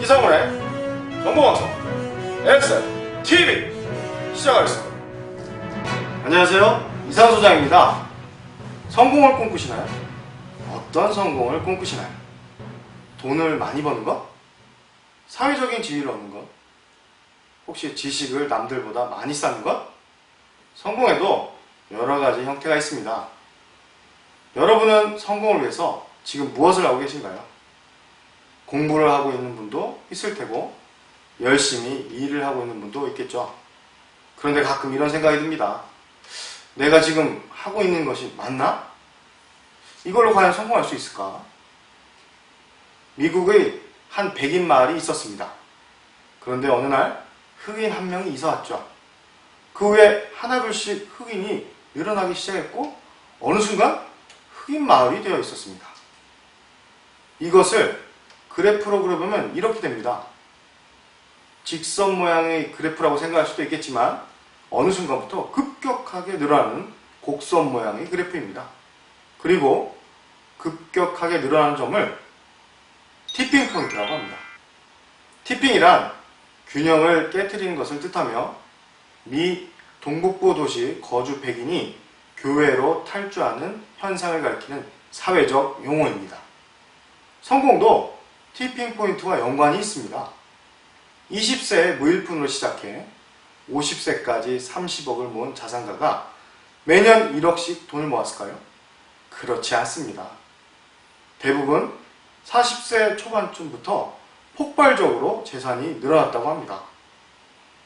이상훈의 정보방송 SN TV 시작하겠습니다. 안녕하세요. 이상 소장입니다. 성공을 꿈꾸시나요? 어떤 성공을 꿈꾸시나요? 돈을 많이 버는 것? 사회적인 지위를 얻는 것? 혹시 지식을 남들보다 많이 쌓는 것? 성공에도 여러 가지 형태가 있습니다. 여러분은 성공을 위해서 지금 무엇을 하고 계신가요? 공부를 하고 있는 분도 있을 테고, 열심히 일을 하고 있는 분도 있겠죠. 그런데 가끔 이런 생각이 듭니다. 내가 지금 하고 있는 것이 맞나? 이걸로 과연 성공할 수 있을까? 미국의 한 백인 마을이 있었습니다. 그런데 어느 날 흑인 한 명이 이사 왔죠. 그 후에 하나둘씩 흑인이 늘어나기 시작했고 어느 순간 흑인 마을이 되어 있었습니다. 이것을 그래프로 그려보면 이렇게 됩니다. 직선 모양의 그래프라고 생각할 수도 있겠지만 어느 순간부터 급격하게 늘어나는 곡선 모양의 그래프입니다. 그리고 급격하게 늘어나는 점을 티핑 포인트라고 합니다. 티핑이란 균형을 깨뜨리는 것을 뜻하며 미 동북부 도시 거주 백인이 교회로 탈주하는 현상을 가리키는 사회적 용어입니다. 성공도 티핑 포인트와 연관이 있습니다. 20세에 무일푼으로 시작해 50세까지 30억을 모은 자산가가 매년 1억씩 돈을 모았을까요? 그렇지 않습니다. 대부분 40세 초반쯤부터 폭발적으로 재산이 늘어났다고 합니다.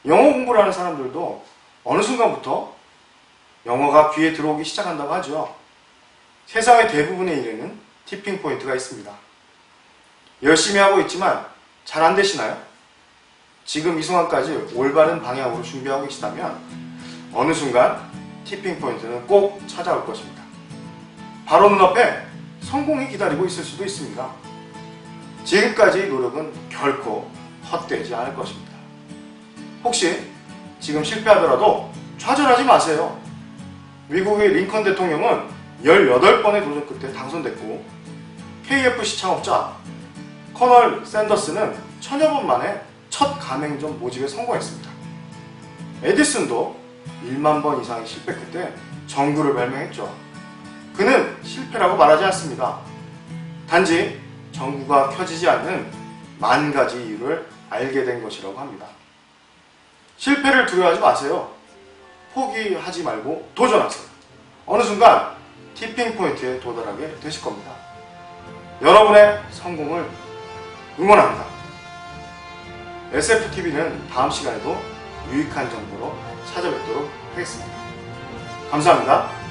영어 공부를 하는 사람들도 어느 순간부터 영어가 귀에 들어오기 시작한다고 하죠. 세상의 대부분의 일에는 티핑 포인트가 있습니다. 열심히 하고 있지만 잘 안 되시나요? 지금 이 순간까지 올바른 방향으로 준비하고 계시다면 어느 순간 티핑 포인트는 꼭 찾아올 것입니다. 바로 눈앞에 성공이 기다리고 있을 수도 있습니다. 지금까지의 노력은 결코 헛되지 않을 것입니다. 혹시 지금 실패하더라도 좌절하지 마세요. 미국의 링컨 대통령은 18번의 도전 끝에 당선됐고 KFC 창업자 커널 샌더스는 천여 번 만에 첫 가맹점 모집에 성공했습니다. 에디슨도 1만 번 이상의 실패 끝에 전구를 발명했죠. 그는 실패라고 말하지 않습니다. 단지 전구가 켜지지 않는 만 가지 이유를 알게 된 것이라고 합니다. 실패를 두려워하지 마세요. 포기하지 말고 도전하세요. 어느 순간 티핑 포인트에 도달하게 되실 겁니다. 여러분의 성공을 응원합니다. SFTV는 다음 시간에도 유익한 정보로 찾아뵙도록 하겠습니다. 감사합니다.